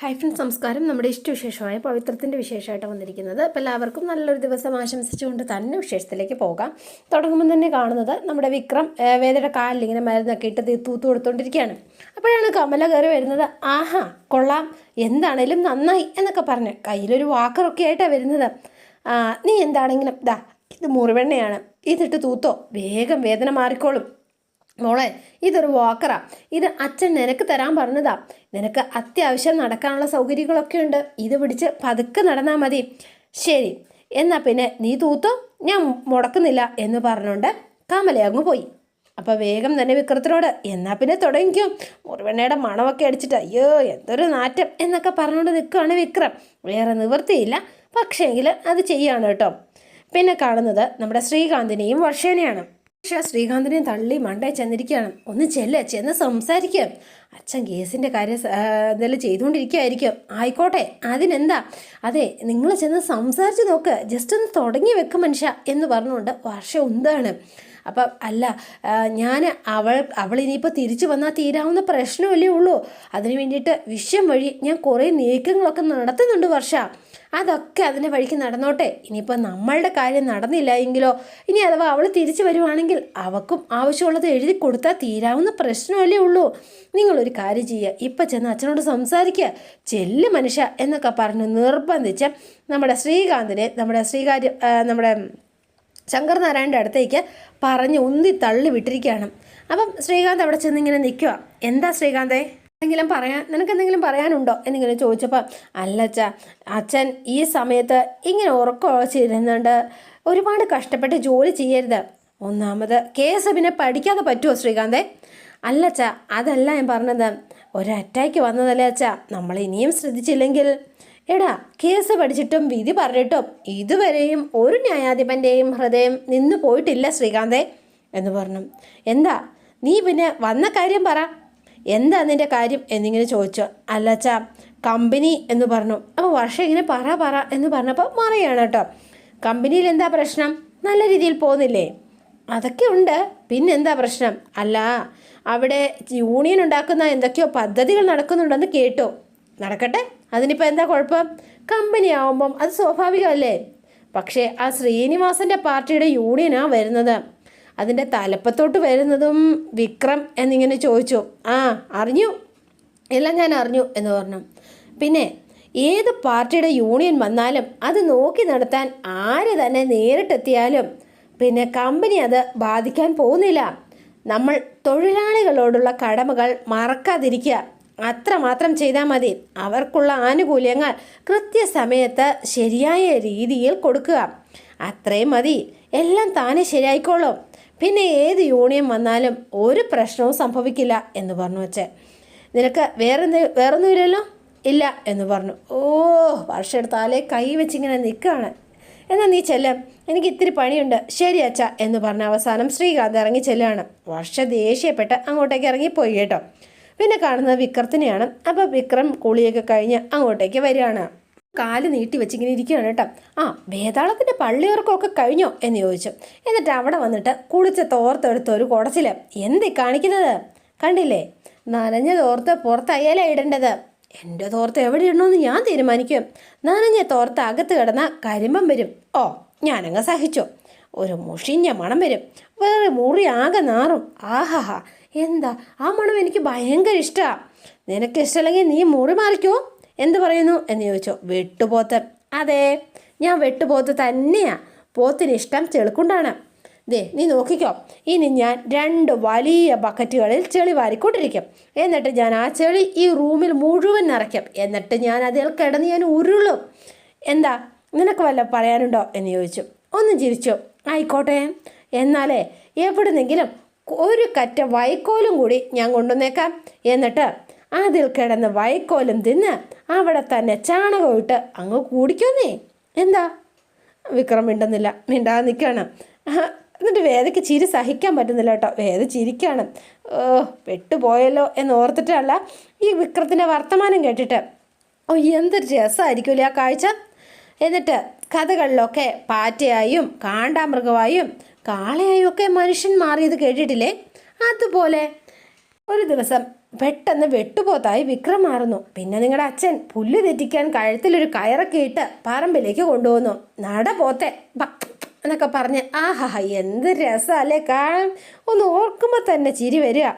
Hi friends നമസ്കാരം. നമ്മുടെ ഇഷ്ടവിശേഷമായ പവിത്രത്തിന്റെ വിശേഷമായിട്ട് വന്നിരിക്കുന്നത്. അപ്പോൾ എല്ലാവർക്കും നല്ലൊരു ദിവസം ആശംസിച്ചുകൊണ്ട് തന്നെ വിശേഷത്തിലേക്ക് പോകാം. തുടങ്ങുമ്പോൾ തന്നെ കാണുന്നത് നമ്മുടെ വിക്രം വേദയുടെ കാലിൽ ഇങ്ങനെ മരുന്നൊക്കെ ഇട്ട് തൂത്ത് കൊടുത്തുകൊണ്ടിരിക്കുകയാണ് അപ്പോഴാണ് കമല കയറി വരുന്നത്. ആഹാ കൊള്ളാം. എന്താണേലും നന്നായി എന്നൊക്കെ പറഞ്ഞ് കയ്യിലൊരു വാക്കറൊക്കെ ആയിട്ടാണ് വരുന്നത് നീ എന്താണെങ്കിലും ദാ ഇത് മുറിവെണ്ണയാണ്. ഇതിട്ട് തൂത്തോ. വേഗം വേദന മാറിക്കോളും. മോളെ ഇതൊരു വാക്കറാ ഇത് അച്ഛൻ നിനക്ക് തരാൻ പറഞ്ഞതാ. നിനക്ക് അത്യാവശ്യം നടക്കാനുള്ള സൗകര്യങ്ങളൊക്കെ ഉണ്ട്. ഇത് പിടിച്ച് പതുക്കെ നടന്നാൽ മതി. ശരി എന്നാൽ പിന്നെ നീ തൂത്തോ? ഞാൻ മുടക്കുന്നില്ല എന്ന് പറഞ്ഞുകൊണ്ട് കമല അങ്ങ് പോയി. അപ്പോൾ വേഗം തന്നെ വിക്രത്തിനോട് എന്നാൽ പിന്നെ തുടങ്ങിക്കോ. മുറിവെണ്ണയുടെ മണമൊക്കെ അടിച്ചിട്ട് അയ്യോ എന്തൊരു നാറ്റം എന്നൊക്കെ പറഞ്ഞുകൊണ്ട് നിൽക്കുകയാണ് വിക്രം. വേറെ നിവൃത്തിയില്ല. പക്ഷേങ്കിൽ അത് ചെയ്യാണ് കേട്ടോ. പിന്നെ കാണുന്നത് നമ്മുടെ ശ്രീകാന്തിനെയും വർഷേനെയാണ്. പക്ഷേ ശ്രീകാന്തിനെയും തള്ളി മണ്ടേ ചെന്നിരിക്കുകയാണ്. ഒന്ന് ചെല്ല ചെന്ന് സംസാരിക്കുക അച്ഛൻ കേസിന്റെ കാര്യം എന്തെല്ലാം ചെയ്തുകൊണ്ടിരിക്കുകയായിരിക്കും. ആയിക്കോട്ടെ അതിനെന്താ? അതെ നിങ്ങൾ ചെന്ന് സംസാരിച്ച് നോക്ക്. ജസ്റ്റ് ഒന്ന് തുടങ്ങി വെക്ക് മനുഷ്യ എന്ന് പറഞ്ഞുകൊണ്ട് വർഷം ഉന്താണ്. അപ്പം അല്ല ഞാൻ അവൾ അവൾ ഇനിയിപ്പോൾ തിരിച്ചു വന്നാൽ തീരാവുന്ന പ്രശ്നമല്ലേ ഉള്ളൂ. അതിന് വേണ്ടിയിട്ട് വിഷയം വഴി ഞാൻ കുറേ നീക്കങ്ങളൊക്കെ നടത്തുന്നുണ്ട് വർഷ. അതൊക്കെ അതിന്റെ വഴിക്ക് നടന്നോട്ടെ. ഇനിയിപ്പോൾ നമ്മളുടെ കാര്യം നടന്നില്ല എങ്കിലോ? ഇനി അഥവാ അവൾ തിരിച്ചു വരുവാണെങ്കിൽ അവക്കും ആവശ്യമുള്ളത് എഴുതി കൊടുത്താൽ തീരാവുന്ന പ്രശ്നമല്ലേ ഉള്ളൂ. നിങ്ങളൊരു കാര്യം ചെയ്യുക ഇപ്പം ചെന്ന് അച്ഛനോട് സംസാരിക്കുക ചെല്ല് മനുഷ്യ എന്നൊക്കെ പറഞ്ഞ് നിർബന്ധിച്ച് നമ്മുടെ ശ്രീകാന്തിനെ നമ്മുടെ ശ്രീകാര്യ നമ്മുടെ ശങ്കർ നാരായണന്റെ അടുത്തേക്ക് പറഞ്ഞ് ഉന്തി തള്ളി വിട്ടിരിക്കുകയാണ് അപ്പം ശ്രീകാന്ത് അവിടെ ചെന്ന് ഇങ്ങനെ നിൽക്കുക എന്താ ശ്രീകാന്തേ? എന്തെങ്കിലും പറയാൻ നിനക്ക് എന്തെങ്കിലും പറയാനുണ്ടോ? എന്നിങ്ങനെ ചോദിച്ചപ്പോൾ അല്ല അച്ഛ അച്ഛൻ ഈ സമയത്ത് ഇങ്ങനെ ഉറക്കമൊഴിച്ചിരുന്നുണ്ട്. ഒരുപാട് കഷ്ടപ്പെട്ട് ജോലി ചെയ്യരുത്. ഒന്നാമത് കേസ് പിന്നെ പഠിക്കാതെ പറ്റുമോ ശ്രീകാന്തേ? അല്ല അച്ഛ അതല്ല ഞാൻ പറഞ്ഞത്. ഒരു അറ്റാക്ക് വന്നതല്ലേ അച്ഛ നമ്മൾ ഇനിയും ശ്രദ്ധിച്ചില്ലെങ്കിൽ. എടാ കേസ് പഠിച്ചിട്ടും വിധി പറഞ്ഞിട്ടും ഇതുവരെയും ഒരു ന്യായാധിപന്റെയും ഹൃദയം നിന്നു പോയിട്ടില്ല ശ്രീകാന്തേ എന്ന് പറഞ്ഞു. എന്താ നീ പിന്നെ വന്ന കാര്യം പറ. എന്താ അതിന്റെ കാര്യം എന്നിങ്ങനെ ചോദിച്ചു. അല്ലച്ചാ കമ്പനി എന്ന് പറഞ്ഞു. അപ്പോൾ വർഷം ഇങ്ങനെ പറ പറ എന്ന് പറഞ്ഞപ്പോൾ മറിയാണ് കേട്ടോ. കമ്പനിയിൽ എന്താ പ്രശ്നം? നല്ല രീതിയിൽ പോകുന്നില്ലേ? അതൊക്കെ ഉണ്ട്. പിന്നെന്താ പ്രശ്നം? അല്ല അവിടെ യൂണിയൻ ഉണ്ടാക്കുന്ന എന്തൊക്കെയോ പദ്ധതികൾ നടക്കുന്നുണ്ടെന്ന് കേട്ടു. നടക്കട്ടെ അതിനിപ്പോൾ എന്താ കുഴപ്പം? കമ്പനി ആവുമ്പം അത് സ്വാഭാവികമല്ലേ? പക്ഷേ ആ ശ്രീനിവാസന്റെ പാർട്ടിയുടെ യൂണിയനാണ് വരുന്നത്. അതിന്റെ തലപ്പത്തോട്ട് വരുന്നതും വിക്രം എന്നിങ്ങനെ ചോദിച്ചു ആ അറിഞ്ഞു? എല്ലാം ഞാൻ അറിഞ്ഞു എന്ന് പറഞ്ഞു. പിന്നെ ഏത് പാർട്ടിയുടെ യൂണിയൻ വന്നാലും അത് നോക്കി നടത്താൻ ആര് തന്നെ നേരിട്ടെത്തിയാലും പിന്നെ കമ്പനി അത് ബാധിക്കാൻ പോകുന്നില്ല. നമ്മൾ തൊഴിലാളികളോടുള്ള കടമകൾ മറക്കാതിരിക്കുക. അത്രമാത്രം ചെയ്താൽ മതി. അവർക്കുള്ള ആനുകൂല്യങ്ങൾ കൃത്യസമയത്ത് ശരിയായ രീതിയിൽ കൊടുക്കുക. അത്രയും മതി. എല്ലാം താനെ ശരിയായിക്കോളും. പിന്നെ ഏത് യൂണിയൻ വന്നാലും ഒരു പ്രശ്നവും സംഭവിക്കില്ല എന്ന് പറഞ്ഞു വച്ചേ നിനക്ക് വേറെ വേറൊന്നുമില്ലല്ലോ? ഇല്ല എന്ന് പറഞ്ഞു. ഓ വർഷം എടുത്താലേ കൈ വെച്ചിങ്ങനെ നിൽക്കുകയാണ് എന്നാൽ നീ ചെല്ലാം. എനിക്ക് ഇത്തിരി പണിയുണ്ട്. ശരി അച്ഛ എന്ന് പറഞ്ഞ അവസാനം ശ്രീകാന്ത് ഇറങ്ങി ചെല്ലുകയാണ് വർഷ ദേഷ്യപ്പെട്ട് അങ്ങോട്ടേക്ക് ഇറങ്ങിപ്പോയി കേട്ടോ. പിന്നെ കാണുന്നത് വിക്രത്തിനെയാണ്. അപ്പോൾ വിക്രം കുളിയൊക്കെ കഴിഞ്ഞ് അങ്ങോട്ടേക്ക് വരികയാണ്. കാൽ നീട്ടി വെച്ചിങ്ങനെ ഇരിക്കുകയാണ് കേട്ടോ. ആ വേതാളത്തിന്റെ പള്ളിയോർക്കമൊക്കെ കഴിഞ്ഞോ എന്ന് ചോദിച്ചു. എന്നിട്ട് അവിടെ വന്നിട്ട് കുളിച്ച തോർത്തെടുത്ത ഒരു കുടച്ചിൽ എന്തേ കാണിക്കുന്നത്? കണ്ടില്ലേ? നനഞ്ഞ തോർത്ത് പുറത്തയാലേ ഇടേണ്ടത്? എന്റെ തോർത്ത് എവിടെ ഇടണമെന്ന് ഞാൻ തീരുമാനിക്കും. നനഞ്ഞ തോർത്ത് അകത്ത് കിടന്ന കരിമ്പം വരും. ഓ ഞാനങ്ങ് സഹിച്ചു. ഒരു മുഷിഞ്ഞ മണം വരും. വേറെ മുറി ആകെ നാറും. ആഹാഹാ എന്താ? ആ മണം എനിക്ക് ഭയങ്കര ഇഷ്ടമാണ് നിനക്ക് ഇഷ്ടമല്ലെങ്കിൽ നീ മുറി മാറിക്കോ. എന്ത് പറയുന്നു എന്ന് ചോദിച്ചു വെട്ടുപോത്ത്. അതെ ഞാൻ വെട്ടുപോത്ത് തന്നെയാ. പോത്തിന് ഇഷ്ടം ചെളുക്കുണ്ടാണ്. ദേ നീ നോക്കിക്കോ. ഇനി ഞാൻ രണ്ട് വലിയ ബക്കറ്റുകളിൽ ചെളി വാരിക്കൊണ്ടിരിക്കും. എന്നിട്ട് ഞാൻ ആ ചെളി ഈ റൂമിൽ മുഴുവൻ നിറയ്ക്കും. എന്നിട്ട് ഞാൻ അതിൽ കിടന്ന് ഞാൻ ഉരുളും. എന്താ? നിനക്ക് വല്ല പറയാനുണ്ടോ? എന്ന് ചോദിച്ചു. ഒന്ന് ചിരിച്ചു. ആയിക്കോട്ടെ. എന്നാലേ എവിടുന്നെങ്കിലും ഒരു കറ്റ വൈക്കോലും കൂടി ഞാൻ കൊണ്ടുവന്നേക്കാം. എന്നിട്ട് അതിൽ കിടന്ന് വൈക്കോലും തിന്ന് അവിടെ തന്നെ ചാണകം ഇട്ട് അങ്ങ് കൂടിക്കോന്നേ. എന്താ? വിക്രം മിണ്ടുന്നില്ല. മിണ്ടാതെ നിൽക്കുകയാണ് എന്നിട്ട് വേദയ്ക്ക് ചിരി സഹിക്കാൻ പറ്റുന്നില്ല കേട്ടോ. വേദ ചിരിക്കുകയാണ് ഓ പെട്ടുപോയല്ലോ എന്ന് ഓർത്തിട്ടല്ല ഈ വിക്രത്തിന്റെ വർത്തമാനം കേട്ടിട്ട്. ഓ എന്തൊരു രസമായിരിക്കുമല്ലേ ആ കാഴ്ച? എന്നിട്ട് കഥകളിലൊക്കെ പാറ്റയായും കാണ്ടാമൃഗമായും കാളയായും ഒക്കെ മനുഷ്യൻ മാറിയത് കേട്ടിട്ടില്ലേ? അതുപോലെ ഒരു ദിവസം പെട്ടെന്ന് വെട്ടുപോത്തായി വിക്രം മാറുന്നു. പിന്നെ നിങ്ങളുടെ അച്ഛൻ പുല്ല് തെറ്റിക്കാൻ കഴുത്തിലൊരു കയറൊക്കെ ഇട്ട് പറമ്പിലേക്ക് കൊണ്ടുപോകുന്നു. നട പോത്തെ. എന്നൊക്കെ പറഞ്ഞ് ആഹാ എന്ത് രസമല്ലേ കാണാൻ? ഒന്ന് ഓർക്കുമ്പോൾ തന്നെ ചിരി വരിക.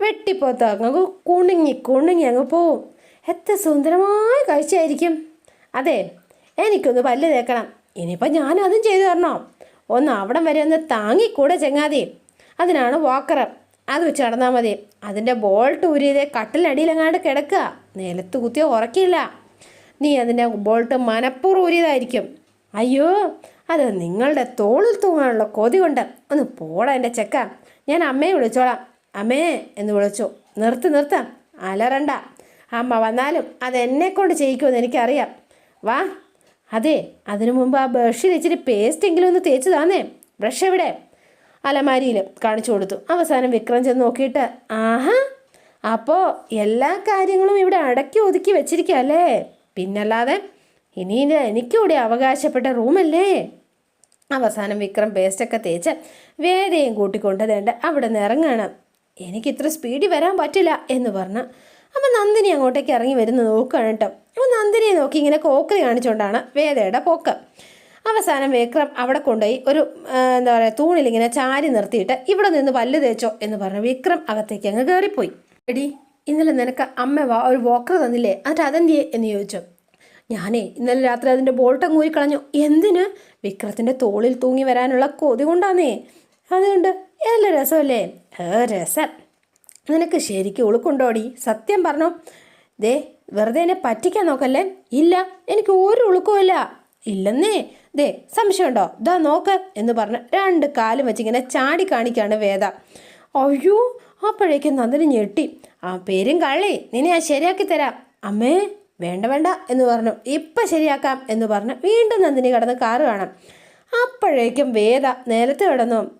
വെട്ടിപ്പോത്ത് അങ്ങ് കുണുങ്ങി കുണുങ്ങി അങ്ങ് പോവും. എത്ര സുന്ദരമായ കാഴ്ചയായിരിക്കും അതെ എനിക്കൊന്ന് പല്ല് തേക്കണം. ഇനിയിപ്പോൾ ഞാൻ അതും ചെയ്തു തരണോ? ഒന്ന് അവിടം വരെ ഒന്ന് താങ്ങിക്കൂടെ ചെങ്ങാതി. അതിനാണ് വാക്കർ അത് വെച്ച് നടന്നാൽ മതി. അതിന്റെ ബോൾട്ട് ഊരിയതേ കട്ടിലടിയിലെങ്ങാണ്ട് കിടക്കുക. നിലത്ത് കുത്തിയ ഉറക്കില്ല. നീ അതിന്റെ ബോൾട്ട് മനപ്പൂർവം ഊരിയതായിരിക്കും. അയ്യോ അത് നിങ്ങളുടെ തോളിൽ തൂങ്ങാനുള്ള കൊതി കൊണ്ട് ഒന്ന് പോടാ എന്റെ ചെക്ക. ഞാൻ അമ്മയെ വിളിച്ചോളാം. അമ്മേ എന്ന് വിളിച്ചു. നിർത്ത് നിർത്ത. അലറണ്ട. അമ്മ വന്നാലും അത് എന്നെ കൊണ്ട് ചെയ്യിക്കുമെന്ന് എനിക്കറിയാം. വാ. അതെ അതിനു മുമ്പ് ആ ബ്രഷിൽ ഇച്ചിരി പേസ്റ്റ് എങ്കിലും ഒന്ന് തേച്ച് താന്നേ. ബ്രഷ് എവിടെ? അലമാരിയിൽ കാണിച്ചു കൊടുത്തു. അവസാനം വിക്രം ചെന്ന് നോക്കിയിട്ട് ആഹാ അപ്പോൾ എല്ലാ കാര്യങ്ങളും ഇവിടെ അടക്കി ഒതുക്കി വെച്ചിരിക്കുക അല്ലേ പിന്നല്ലാതെ ഇനി എനിക്കൂടെ അവകാശപ്പെട്ട റൂമല്ലേ? അവസാനം വിക്രം പേസ്റ്റൊക്കെ തേച്ച് വേദയും കൂട്ടിക്കൊണ്ട് വേണ്ട അവിടെ നിന്ന് ഇറങ്ങണം. എനിക്ക് ഇത്ര സ്പീഡിൽ വരാൻ പറ്റില്ല എന്ന് പറഞ്ഞ. അപ്പം നന്ദിനി അങ്ങോട്ടേക്ക് ഇറങ്ങി വരുന്ന നോക്കുകയാണ് കേട്ടോ. അപ്പം നന്ദിനിയെ നോക്കി ഇങ്ങനെ കോക്കറി കാണിച്ചുകൊണ്ടാണ് വേദയുടെ പോക്ക്. അവസാനം വിക്രം അവിടെ കൊണ്ടുപോയി ഒരു എന്താ പറയുക തൂണിൽ ഇങ്ങനെ ചാരി നിർത്തിയിട്ട് ഇവിടെ നിന്ന് പല്ല് തേച്ചോ എന്ന് പറഞ്ഞു വിക്രം അകത്തേക്ക് അങ്ങ് കയറിപ്പോയി. എടി ഇന്നലെ നിനക്ക് അമ്മ വാ ഒരു വോക്കർ തന്നില്ലേ എന്നിട്ട് അതെന്തിയെ എന്ന് ചോദിച്ചു. ഞാനേ ഇന്നലെ രാത്രി അതിന്റെ ബോൾട്ടം കൂരിക്കളഞ്ഞു എന്തിന്? വിക്രത്തിന്റെ തോളിൽ തൂങ്ങി വരാനുള്ള കൊതി കൊണ്ടാന്നേ. അതുകൊണ്ട് നല്ല രസമല്ലേ? ഏ രസം. നിനക്ക് ശരിക്കും ഉളുക്കുണ്ടോടി സത്യം പറഞ്ഞോ. ദേ വെറുതെ എന്നെ പറ്റിക്കാൻ നോക്കല്ലേ? ഇല്ല എനിക്ക് ഒരു ഉളുക്കുമില്ല. ഇല്ലെന്നേ ദേ സംശയമുണ്ടോ? ദാ നോക്ക് എന്ന് പറഞ്ഞ് രണ്ട് കാലും വെച്ചിങ്ങനെ ചാടി കാണിക്കാണ് വേദ. അയ്യോ അപ്പോഴേക്കും നന്ദിനി ഞെട്ടി. ആ പേരും കള്ളി. നിന്നെ ഞാൻ ശരിയാക്കി തരാം. അമ്മേ വേണ്ട വേണ്ട എന്ന് പറഞ്ഞു. ഇപ്പം ശരിയാക്കാം എന്ന് പറഞ്ഞ് വീണ്ടും നന്ദിനി കിടന്ന് കാറ് കാണാം. അപ്പോഴേക്കും വേദ നിലത്ത് കിടന്നു.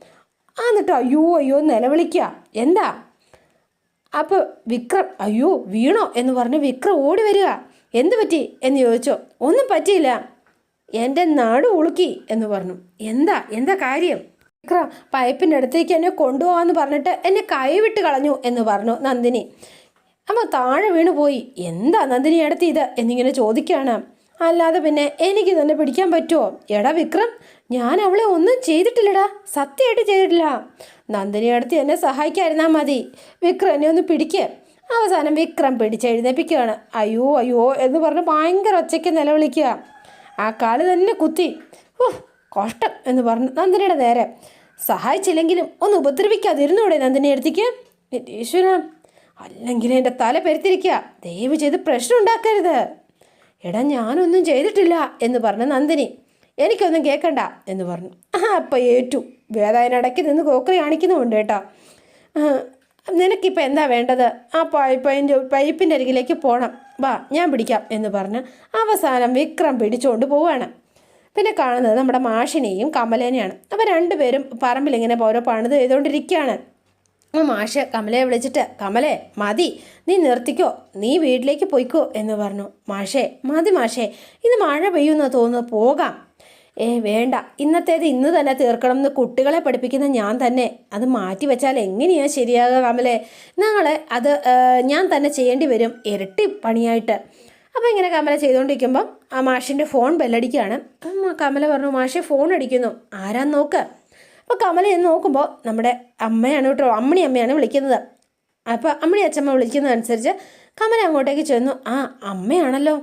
എന്നിട്ട് അയ്യോ അയ്യോ നിലവിളിക്കുക എന്താ? അപ്പോൾ വിക്രം അയ്യോ വീണോ എന്ന് പറഞ്ഞ് വിക്രം ഓടി വരിക. എന്ത് പറ്റി? എന്ന് ചോദിച്ചോ. ഒന്നും പറ്റിയില്ല. എന്റെ നാട് ഉളുക്കി എന്ന് പറഞ്ഞു. എന്താ? എന്താ കാര്യം? വിക്രം പൈപ്പിന്റെ അടുത്തേക്ക് എന്നെ കൊണ്ടുപോകാമെന്ന് പറഞ്ഞിട്ട് എന്നെ കൈവിട്ട് കളഞ്ഞു എന്ന് പറഞ്ഞു നന്ദിനി. അമ്മ താഴെ വീണു പോയി. എന്താ നന്ദിനി അടുത്ത് ഇത്? എന്നിങ്ങനെ ചോദിക്കുകയാണ്. അല്ലാതെ പിന്നെ എനിക്ക് തന്നെ പിടിക്കാൻ പറ്റുമോ എടാ വിക്രം ഞാൻ അവളെ ഒന്നും ചെയ്തിട്ടില്ലടാ. സത്യമായിട്ട് ചെയ്തിട്ടില്ല. നന്ദിനി അടുത്ത് എന്നെ സഹായിക്കാതിരുന്നാൽ മതി. വിക്രം എന്നെ ഒന്ന് പിടിക്ക്. അവസാനം വിക്രം പിടിച്ച് എഴുന്നേപ്പിക്കുകയാണ് അയ്യോ അയ്യോ എന്ന് പറഞ്ഞ് ഭയങ്കര ഒച്ചയ്ക്ക് നിലവിളിക്കുക. ആ കാൽ തന്നെ കുത്തി. കഷ്ടം എന്ന് പറഞ്ഞു നന്ദിനിയുടെ നേരെ. സഹായിച്ചില്ലെങ്കിലും ഒന്ന് ഉപദ്രവിക്കാതിരുന്നൂടെ നന്ദിനി അടുത്തേക്ക്? ഈശ്വര അല്ലെങ്കിൽ എന്റെ തല പെരുത്തിരിക്കുക ദയവ് ചെയ്ത് പ്രശ്നം ഉണ്ടാക്കരുത്. എടാ ഞാനൊന്നും ചെയ്തിട്ടില്ല എന്ന് പറഞ്ഞു നന്ദിനി. എനിക്കൊന്നും കേൾക്കണ്ട എന്ന് പറഞ്ഞു. ആ അപ്പം ഏറ്റു. വേദായനടയ്ക്ക് നിന്ന് കോക്കറി കാണിക്കുന്നുമുണ്ട് കേട്ടോ. നിനക്കിപ്പോൾ എന്താ വേണ്ടത്? ആ പൈപ്പിന്റെ പൈപ്പിന്റെ അരികിലേക്ക് പോകണം വാ ഞാൻ പിടിക്കാം എന്ന് പറഞ്ഞ് അവസാനം വിക്രം പിടിച്ചുകൊണ്ട് പോവുകയാണ് പിന്നെ കാണുന്നത് നമ്മുടെ മാഷിനെയും കമലേനെയാണ്. അപ്പോൾ രണ്ടുപേരും പറമ്പിലിങ്ങനെ ഓരോ പണിത് ചെയ്തുകൊണ്ടിരിക്കുകയാണ് ആ മാഷ് കമലയെ വിളിച്ചിട്ട് കമലേ മതി നീ നിർത്തിക്കോ നീ വീട്ടിലേക്ക് പോയിക്കോ എന്ന് പറഞ്ഞു. മാഷേ മതി മാഷേ ഇത് മഴ പെയ്യുന്ന തോന്നുന്നു പോകാം. ഏ വേണ്ട. ഇന്നത്തേത് ഇന്ന് തന്നെ തീർക്കണം എന്ന് കുട്ടികളെ പഠിപ്പിക്കുന്ന ഞാൻ തന്നെ. അത് മാറ്റി വെച്ചാൽ എങ്ങനെയാ ശരിയാകുക കമലെ നാളെ അത് ഞാൻ തന്നെ ചെയ്യേണ്ടി വരും ഇരട്ടി പണിയായിട്ട്. അപ്പോൾ ഇങ്ങനെ കമല ചെയ്തുകൊണ്ടിരിക്കുമ്പം ആ മാഷിന്റെ ഫോൺ ബെല്ലടിക്കുകയാണ്. കമല പറഞ്ഞു മാഷെ ഫോൺ അടിക്കുന്നു. ആരാന്ന് നോക്ക്? അപ്പോൾ കമല എന്ന് നോക്കുമ്പോൾ നമ്മുടെ അമ്മയാണ് കേട്ടോ അമ്മണി അമ്മയാണ് വിളിക്കുന്നത്. അപ്പോൾ അമ്മണി അച്ഛമ്മ വിളിക്കുന്നതനുസരിച്ച് കമല അങ്ങോട്ടേക്ക് ചെന്നു. ആ അമ്മയാണല്ലോ.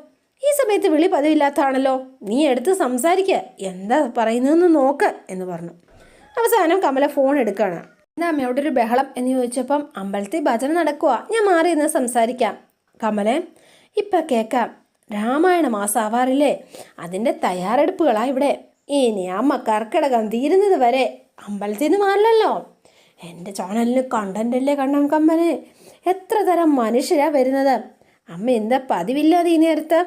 ഈ സമയത്ത് വിളി പതിവില്ലാത്തതാണല്ലോ നീ എടുത്ത് സംസാരിക്കുക എന്താ പറയുന്നതെന്ന് നോക്ക് എന്ന് പറഞ്ഞു. അവസാനം കമല ഫോൺ എടുക്കുകയാണ് എന്താ അമ്മയോട് ഒരു ബഹളം? എന്ന് ചോദിച്ചപ്പം അമ്പലത്തിൽ ഭജന നടക്കുക ഞാൻ മാറി നിന്ന് സംസാരിക്കാം. കമലെ ഇപ്പം കേൾക്കാം രാമായണ മാസാവാറില്ലേ? അതിന്റെ തയ്യാറെടുപ്പുകളാണ് ഇവിടെ. ഇനി അമ്മ കർക്കിടകം തീരുന്നത് വരെ അമ്പലത്തിൽ നിന്ന് മാറില്ലല്ലോ. എന്റെ ചാനലിന് കണ്ടന്റ് അല്ലേ കണ്ണം കമ്മന് എത്ര തരം മനുഷ്യരാ വരുന്നത്. അമ്മ എന്താ പതിവില്ലാതെ ഈ നേരത്ത്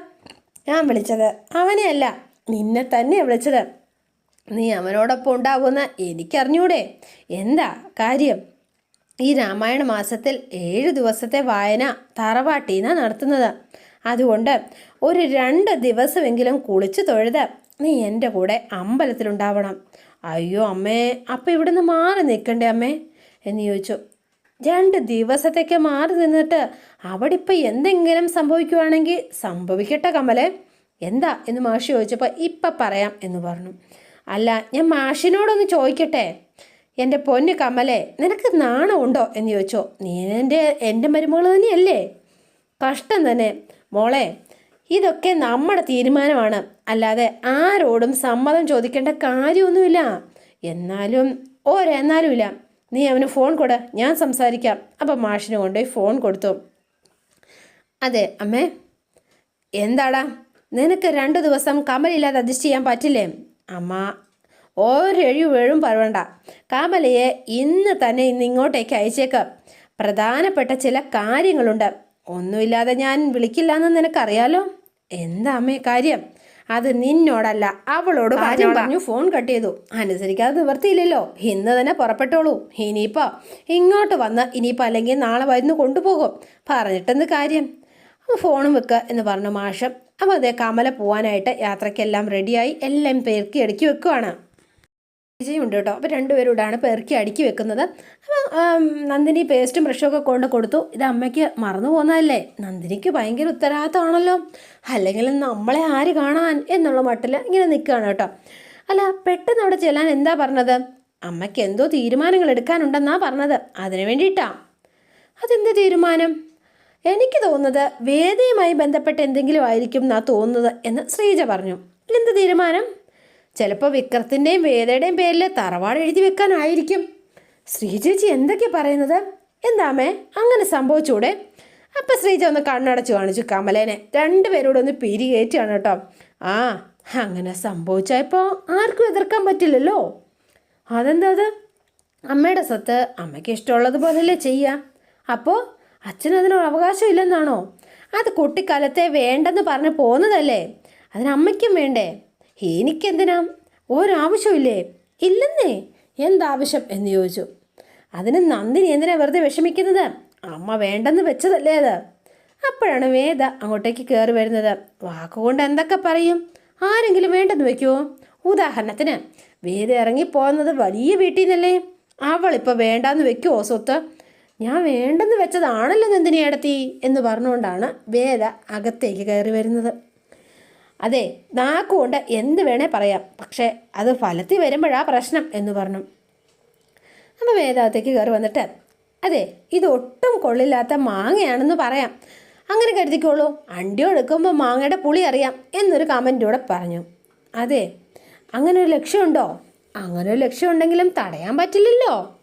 ഞാൻ വിളിച്ചത് അവനെ അല്ല നിന്നെ തന്നെയാണ് വിളിച്ചത്. നീ അവനോടൊപ്പം ഉണ്ടാവുമെന്ന് എനിക്കറിഞ്ഞൂടെ? എന്താ കാര്യം? ഈ രാമായണ മാസത്തിൽ ഏഴ് ദിവസത്തെ വായന തറവാട്ടീന നടത്തുന്നത്. അതുകൊണ്ട് ഒരു രണ്ട് ദിവസമെങ്കിലും കുളിച്ചു തൊഴുത് നീ എന്റെ കൂടെ അമ്പലത്തിലുണ്ടാവണം. അയ്യോ അമ്മേ അപ്പം ഇവിടുന്ന് മാറി നിൽക്കണ്ടേ അമ്മേ? എന്ന് ചോദിച്ചു. രണ്ട് ദിവസത്തേക്ക് മാറി നിന്നിട്ട് അവിടെ ഇപ്പം എന്തെങ്കിലും സംഭവിക്കുവാണെങ്കിൽ സംഭവിക്കട്ടെ കമലെ. എന്താ എന്ന് മാഷി ചോദിച്ചപ്പോൾ ഇപ്പം പറയാം എന്ന് പറഞ്ഞു. അല്ല ഞാൻ മാഷിനോടൊന്ന് ചോദിക്കട്ടെ. എന്റെ പൊന്ന് കമലെ നിനക്ക് നാണമുണ്ടോ എന്ന് ചോദിച്ചോ. നീ എന്റെ എന്റെ മരുമകൾ തന്നെയല്ലേ? കഷ്ടം തന്നെ. മോളെ ഇതൊക്കെ നമ്മുടെ തീരുമാനമാണ്. അല്ലാതെ ആരോടും സമ്മതം ചോദിക്കേണ്ട കാര്യമൊന്നുമില്ല. എന്നാലും ഒരെന്നാലും ഇല്ല. നീ അവന് ഫോൺ കൊട ഞാൻ സംസാരിക്കാം. അപ്പം മാഷിന് കൊണ്ടുപോയി ഫോൺ കൊടുത്തു. അതെ അമ്മേ. എന്താടാ? നിനക്ക് രണ്ടു ദിവസം കമലില്ലാതെ അഡ്ജസ്റ്റ് ചെയ്യാൻ പറ്റില്ലേ? അമ്മ ഒരെഴുവേഴും പറവണ്ട. കമലയെ ഇന്ന് തന്നെ ഇന്ന് ഇങ്ങോട്ടേക്ക് അയച്ചേക്ക്. പ്രധാനപ്പെട്ട ചില കാര്യങ്ങളുണ്ട്. ഒന്നുമില്ലാതെ ഞാൻ വിളിക്കില്ല എന്ന് നിനക്കറിയാലോ? എന്താ അമ്മേ കാര്യം? അത് നിന്നോടല്ല അവളോട് കാര്യം പറഞ്ഞു ഫോൺ കട്ട് ചെയ്തു. അനുസരിക്കാതെ നിവർത്തിയില്ലല്ലോ. ഇന്ന് തന്നെ പുറപ്പെട്ടോളൂ. ഇനിയിപ്പോ ഇങ്ങോട്ട് വന്ന് ഇനിയിപ്പോൾ അല്ലെങ്കിൽ നാളെ വരുന്നു കൊണ്ടുപോകും. പറഞ്ഞിട്ടെന്ത് കാര്യം? ഫോണും വെക്ക എന്ന് പറഞ്ഞു മാഷം അപ്പോൾ അതേ കമല പോവാനായിട്ട് യാത്രക്കെല്ലാം റെഡിയായി എല്ലാം പെരുക്കി അടുക്കി വെക്കുവാണ്. വിജയമുണ്ട് കേട്ടോ. അപ്പോൾ രണ്ടുപേരും ഇവിടെയാണ് പെറുക്കി അടുക്കി വെക്കുന്നത്. അപ്പം നന്ദിനി പേസ്റ്റും ബ്രഷും ഒക്കെ കൊണ്ട് കൊടുത്തു. ഇത് അമ്മയ്ക്ക് മറന്നു പോകുന്നതല്ലേ? നന്ദിനിക്ക് ഭയങ്കര ഉത്തരവാദിത്തമാണല്ലോ. അല്ലെങ്കിൽ നമ്മളെ ആര് കാണാൻ എന്നുള്ള മട്ടിൽ ഇങ്ങനെ നിൽക്കുകയാണ് കേട്ടോ. അല്ല പെട്ടെന്ന് അവിടെ ചെല്ലാൻ എന്താ പറഞ്ഞത്? അമ്മയ്ക്ക് എന്തോ തീരുമാനങ്ങൾ എടുക്കാനുണ്ടെന്നാ പറഞ്ഞത്. അതിനു വേണ്ടിയിട്ടാ. അതെന്ത് തീരുമാനം? എനിക്ക് തോന്നുന്നത് വേദിയുമായി ബന്ധപ്പെട്ട് എന്തെങ്കിലും ആയിരിക്കും എന്നാ തോന്നുന്നത് എന്ന് ശ്രീജ പറഞ്ഞു. എന്ത് തീരുമാനം? ചിലപ്പോൾ വിക്രത്തിന്റെയും വേദയുടെയും പേരിൽ തറവാട് എഴുതി വെക്കാനായിരിക്കും. ശ്രീചേച്ചി എന്തൊക്കെയാ പറയുന്നത്? എന്താമേ അങ്ങനെ സംഭവിച്ചൂടെ? അപ്പം ശ്രീജ ഒന്ന് കണ്ണടച്ചു കാണിച്ചു കമലേനെ. രണ്ടുപേരോട് ഒന്ന് പിരി കയറ്റുകയാണ് കേട്ടോ. ആ അങ്ങനെ സംഭവിച്ചപ്പോൾ ആർക്കും എതിർക്കാൻ പറ്റില്ലല്ലോ. അതെന്താ അത്? അമ്മയുടെ സ്വത്ത് അമ്മയ്ക്ക് ഇഷ്ടമുള്ളതുപോലല്ലേ ചെയ്യുക അപ്പോൾ അച്ഛനതിനൊരു അവകാശം ഇല്ലെന്നാണോ അത് കുട്ടിക്കാലത്തെ വേണ്ടെന്ന് പറഞ്ഞ് പോകുന്നതല്ലേ അതിന് അമ്മയ്ക്കും വേണ്ടേ? എനിക്കെന്തിനാ? ഒരാവശ്യമില്ലേ ഇല്ലെന്നേ? എന്താവശ്യം? എന്ന് ചോദിച്ചു. അതിന് നന്ദിനി എന്തിനാ വെറുതെ വിഷമിക്കുന്നത്? അമ്മ വേണ്ടെന്ന് വെച്ചതല്ലേ അത്? അപ്പോഴാണ് വേദ അങ്ങോട്ടേക്ക് കയറി വരുന്നത്. വാക്കുകൊണ്ട് എന്തൊക്കെ പറയും? ആരെങ്കിലും വേണ്ടെന്ന് വെക്കുമോ ഉദാഹരണത്തിന് വേദ ഇറങ്ങിപ്പോകുന്നത് വലിയ വീട്ടിൽ നിന്നല്ലേ? അവളിപ്പോൾ വേണ്ടാന്ന് വെക്കുമോ സ്വത്ത്? ഞാൻ വേണ്ടെന്ന് വെച്ചതാണല്ലോ നന്ദിനി അടത്തി എന്ന് പറഞ്ഞുകൊണ്ടാണ് വേദ അകത്തേക്ക് കയറി വരുന്നത്. അതെ നാക്കുകൊണ്ട് എന്ത് വേണേ പറയാം. പക്ഷേ അത് ഫലത്തിൽ വരുമ്പോഴാ പ്രശ്നം എന്ന് പറഞ്ഞു. അപ്പോൾ വേദാവത്തേക്ക് കയറി വന്നിട്ട് അതെ ഇത് ഒട്ടും കൊള്ളില്ലാത്ത മാങ്ങയാണെന്ന് പറയാം. അങ്ങനെ കരുതിക്കോളൂ അണ്ടിയോ എടുക്കുമ്പോൾ മാങ്ങയുടെ പുളി അറിയാം എന്നൊരു കമന്റൂടെ പറഞ്ഞു. അതെ അങ്ങനെ ഒരു ലക്ഷ്യമുണ്ടോ? അങ്ങനെ ഒരു ലക്ഷ്യമുണ്ടെങ്കിലും തടയാൻ പറ്റില്ലല്ലോ.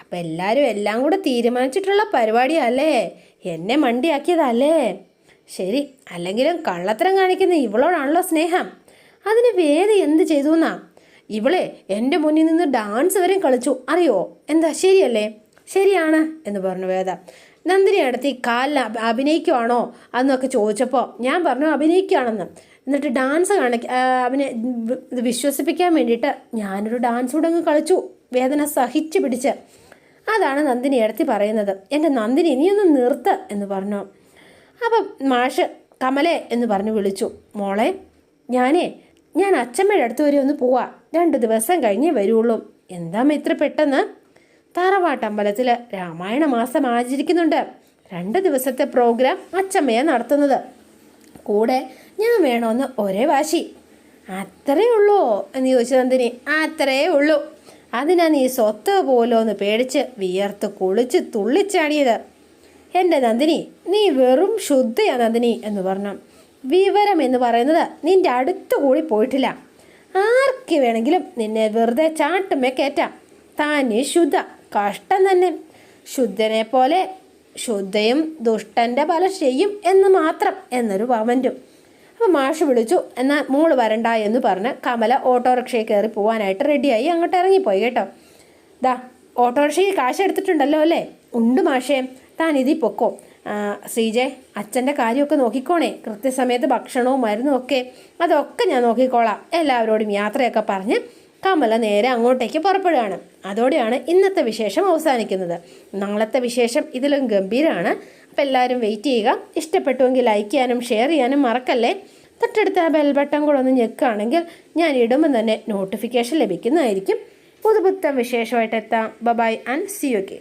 അപ്പം എല്ലാവരും എല്ലാം കൂടെ തീരുമാനിച്ചിട്ടുള്ള പരിപാടിയല്ലേ? എന്നെ മണ്ടിയാക്കിയതല്ലേ? ശരി അല്ലെങ്കിലും കള്ളത്തരം കാണിക്കുന്ന ഇവളോടാണല്ലോ സ്നേഹം. അതിന് വേദ എന്ത് ചെയ്തു എന്നാ? ഇവളെ എന്റെ മുന്നിൽ നിന്ന് ഡാൻസ് വരെ കളിച്ചു. അറിയോ? എന്താ ശരിയല്ലേ? ശരിയാണ് എന്ന് പറഞ്ഞു വേദ. നന്ദിനി അടുത്ത് കാലിൽ അഭിനയിക്കുവാണോ എന്നൊക്കെ ചോദിച്ചപ്പോൾ ഞാൻ പറഞ്ഞു അഭിനയിക്കുകയാണെന്ന്. എന്നിട്ട് ഡാൻസ് കാണിക്ക അവനെ ഇത് വിശ്വസിപ്പിക്കാൻ വേണ്ടിയിട്ട് ഞാനൊരു ഡാൻസ് കൂടെ അങ്ങ് കളിച്ചു. വേദന സഹിച്ചു പിടിച്ച്. അതാണ് നന്ദിനി എടുത്തി പറയുന്നത്. എന്റെ നന്ദിനി ഇനിയൊന്ന് നിർത്ത് എന്ന് പറഞ്ഞു. അപ്പം മാഷ് കമലെ എന്ന് പറഞ്ഞ് വിളിച്ചു. മോളെ ഞാനേ ഞാൻ അച്ഛമ്മയുടെ അടുത്ത് വരെ ഒന്ന് പോവാ. രണ്ട് ദിവസം കഴിഞ്ഞേ വരുള്ളൂ. എന്താ ഇത്ര പെട്ടെന്ന്? തറവാട്ടമ്പലത്തിൽ രാമായണ മാസം ആചരിക്കുന്നുണ്ട്. രണ്ട് ദിവസത്തെ പ്രോഗ്രാം അച്ചമ്മയെ നടത്തുന്നത്. കൂടെ ഞാൻ വേണമെന്ന് ഒരേ വാശി. അത്രേ ഉള്ളൂ എന്ന് ചോദിച്ചു നന്ദിനി. അത്രേ ഉള്ളൂ. അതിനാ നീ സ്വത്ത് പോലോ എന്ന് പേടിച്ച് വിയർത്ത് കുളിച്ച് തുള്ളിച്ചാടിയത്. എന്റെ നന്ദിനി നീ വെറും ശുദ്ധയാ നന്ദിനി എന്ന് പറഞ്ഞു. വിവരം എന്ന് പറയുന്നത് നിന്റെ അടുത്ത് കൂടി പോയിട്ടില്ല. ആർക്ക് വേണമെങ്കിലും നിന്നെ വെറുതെ ചാട്ടുമേ കയറ്റാം താൻ ശുദ്ധ കഷ്ടം തന്നെ. ശുദ്ധനെ പോലെ ശുദ്ധയും ദുഷ്ടന്റെ പല ചെയ്യും എന്ന് മാത്രം എന്നൊരു കമന്റും അപ്പോൾ മാഷ് വിളിച്ചു എന്നാൽ മോൾ വരണ്ട എന്ന് പറഞ്ഞ് കമല ഓട്ടോറിക്ഷയിൽ കയറി പോകാനായിട്ട് റെഡിയായി അങ്ങോട്ട് ഇറങ്ങിപ്പോയി കേട്ടോ. ദാ ഓട്ടോറിക്ഷയിൽ കാശ് എടുത്തിട്ടുണ്ടല്ലോ അല്ലേ? ഉണ്ട് മാഷേ. താൻ ഇതിൽ പൊക്കോ ശ്രീജെ അച്ഛന്റെ കാര്യമൊക്കെ നോക്കിക്കോണേ. കൃത്യസമയത്ത് ഭക്ഷണവും മരുന്നും ഒക്കെ അതൊക്കെ ഞാൻ നോക്കിക്കോളാം. എല്ലാവരോടും യാത്രയൊക്കെ പറഞ്ഞ് കമല നേരെ അങ്ങോട്ടേക്ക് പുറപ്പെടുകയാണ്. അതോടെയാണ് ഇന്നത്തെ വിശേഷം അവസാനിക്കുന്നത്. നാളത്തെ വിശേഷം ഇതിലും ഗംഭീരമാണ് അപ്പോൾ എല്ലാവരും വെയിറ്റ് ചെയ്യുക. ഇഷ്ടപ്പെട്ടുവെങ്കിൽ ലൈക്ക് ചെയ്യാനും ഷെയർ ചെയ്യാനും മറക്കല്ലേ? തൊട്ടടുത്ത ആ ബെൽ ബട്ടൺ കൂടെ ഒന്ന് ഞെക്കുകയാണെങ്കിൽ ഞാൻ ഇടുമ്പോൾ തന്നെ നോട്ടിഫിക്കേഷൻ ലഭിക്കുന്നതായിരിക്കും. പുതുപുത്തം വിശേഷമായിട്ട് എത്താം. Bye-bye and C U K